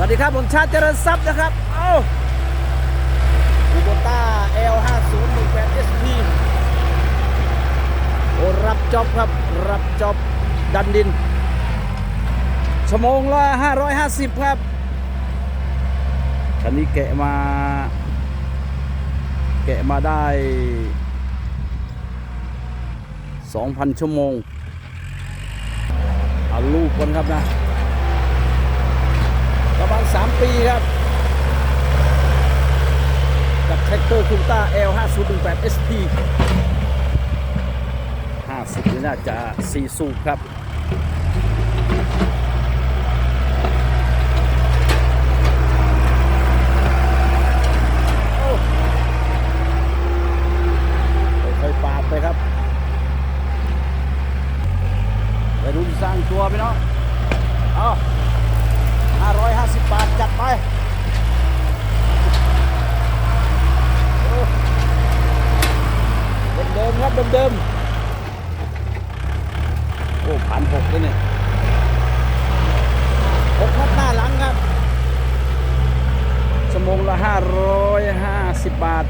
วัสดีครับ ผมชาติเจริญทรัพย์นะครับ เอ้าอูโบต้า L5018 SP โอ้รับจอบครับ รับจอบดันดิน ชั่วโมงละ 550 ครับ คันนี้แกะมา แกะมาได้ 2,000 ชั่วโมงเอาลูกคนครับนะ ประมาณ 3 ปีครับ กับแท็กเตอร์คูต้า L5018 SP 50นี่น่าจะ4สูบครับโอ้ค่อยปาดไปครับไปรุ่นสร้างตัวไปเนาะ เอา 550 บาท จัดไปโอ้เดิมๆครับเดิมๆโอ้ผ่านหกเลยเนี่ยหกนัดหน้าหลังครับชั่วโมงละ 550 บาท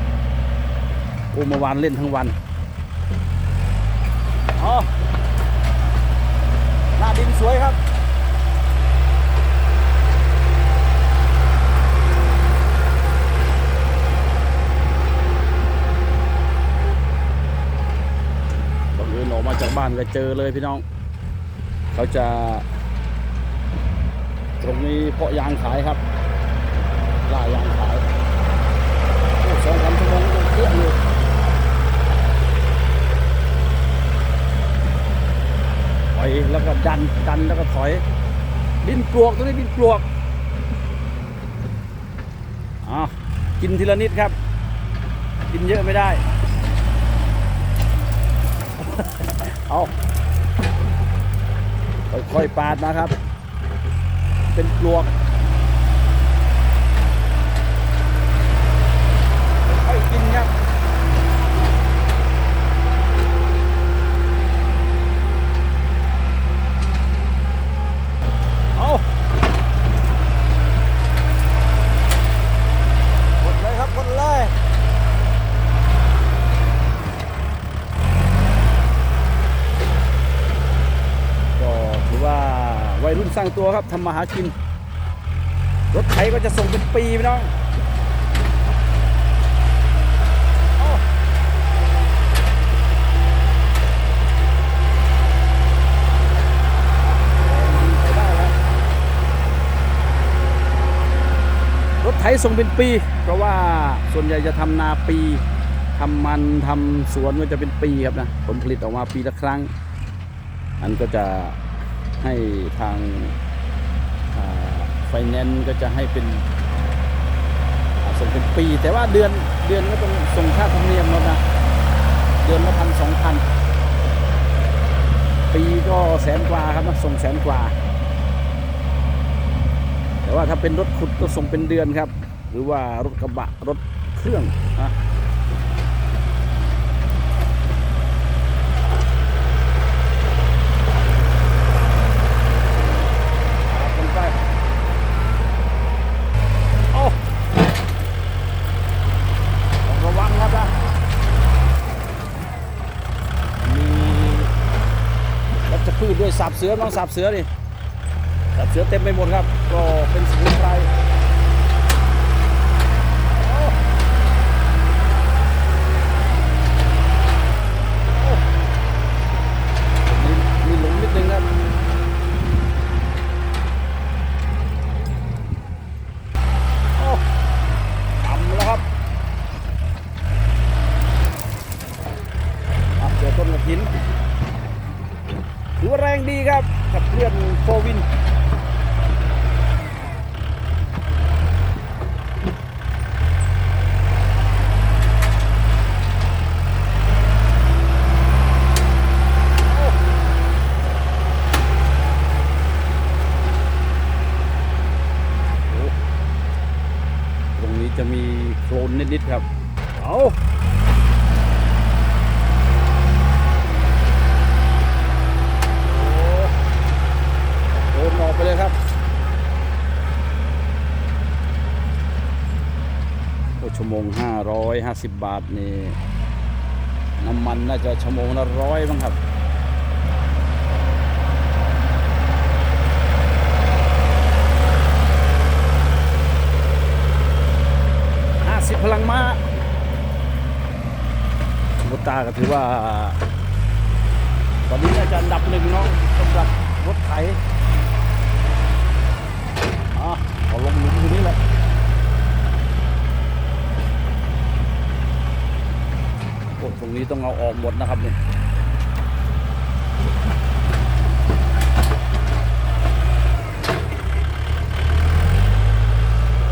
โอ้เมื่อวานเล่นทั้งวันอ๋อหน้าดินสวยครับงเอิญ ออกมาจากบ้านก็เจอเลยพี่น้อง เขาจะ ตรงนี้เพาะยางขายครับล่ายางขายสองสามชั่วโมงก็เครื่องอยู่ถอยแล้วก็ดันดันแล้วก็ถอย ดินปลวกตรงนี้ดินปลวกอะกินทีละนิดครับ กินเยอะไม่ได้ เอาค่อยๆปาดมาครับ เป็นปลวกค่อยๆกินครับ เอากดเลยครับกดเลย ก็ถือว่าวัย สร้างตัวครับทำมาหากิน รถไถก็จะส่งเป็นปีพี่น้องรถไถส่งเป็นปี เพราะว่าส่วนใหญ่จะทำนาปีทำมันทำสวนก็จะเป็นปีครับนะผลผลิตออกมาปีละครั้งอันก็จะ ให้ทางไฟแนนซ์ก็จะให้เป็นส่งเป็นปี แต่ว่าเดือนเดือนก็ต้องส่งค่าธรรมเนียมแล้วนะ เดือนละพันสองพันปีก็แสนกว่าครับนะส่งแสนกว่า แต่ว่าถ้าเป็นรถขุดก็ส่งเป็นเดือนครับ หรือว่ารถกระบะรถเครื่องนะ ครับคนไปโอ้ต้องระวังครับนะมี ยสับเสือน้องสับเสือนี่สับเสือเต็มไปหมดครับ ก็เป็นสมุนไพรมีหลุมนิดนึงครับโอ้ต่ำแล้วครับเจอต้นกระถิน รงดีครับขับเคลื่อนโฟวินตรงนี้จะมีโคลนนิด ๆ ครับ เอาโคลนออกไป เลยครับชั่วโมง550บาทนี่น้ำมันน่าจะชั่วโมงละร้อยบ้างครับ50พลังม้ารถตาก็ถือว่า ตอนนี้น่าจะอันดับหนึ่งเนาะสำหรับรถไถ เอาลงหลุมตรงนี้แหละโอ้ตรงนี้ต้องเอาออกหมดนะครับเนี่ย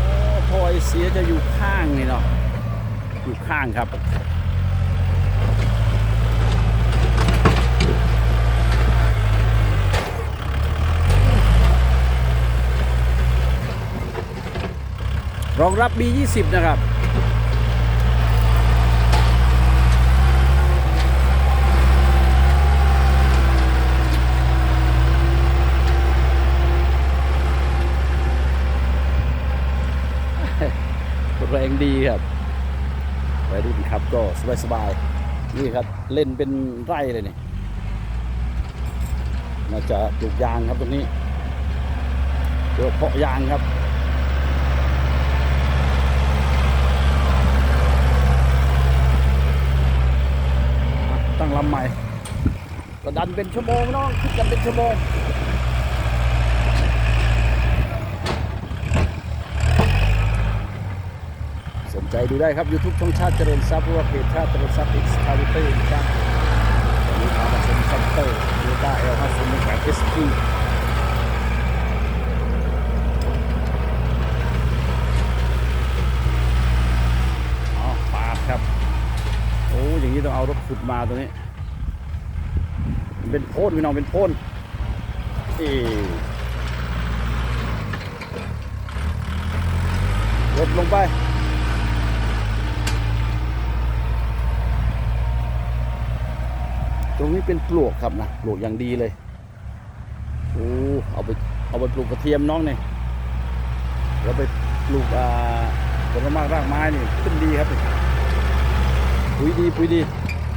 โอ้พอไอเสียจะอยู่ข้างนี่เนาะอยู่ข้างครับ รองรับ B20 นะครับแรงดีครับวัยรุ่นครับก็สบายๆนี่ครับเล่นเป็นไร่เลยเนี่ยน่าจะปลูกยางครับตรงนี้เพาะยางครับ ตั้ง ลำใหม่ก็ดันเป็นชั่วโมงน้องคิดกันเป็นชั่วโมงสนใจดูได้ครับ YouTube ช่องชาติเจริญทรัพย์หรือว่าเพจชาติเจริญทรัพย์อิสคาลิเต้ครับวันนี้พามาชมซัมเตอร์โยต้าเอลห้าศูนย์หนึ่งแปดเอสพีอ๋อปาดครับ โอ้อย่างนี้ต้อง เอารถขุดมาตัวนี้ เป็นโพนพี่น้องเป็นโพนเอรถลงไปตรงนี้เป็นปลวกครับนะปลวกอย่างดีเลยโอ้เอาไปเอาไปปลูกกระเทียมน้องเนี่ยแล้วไปปลูกอ่าผลไม้รากไม้นี่ขึ้นดีครับปุ๋ยดีปุ๋ยดี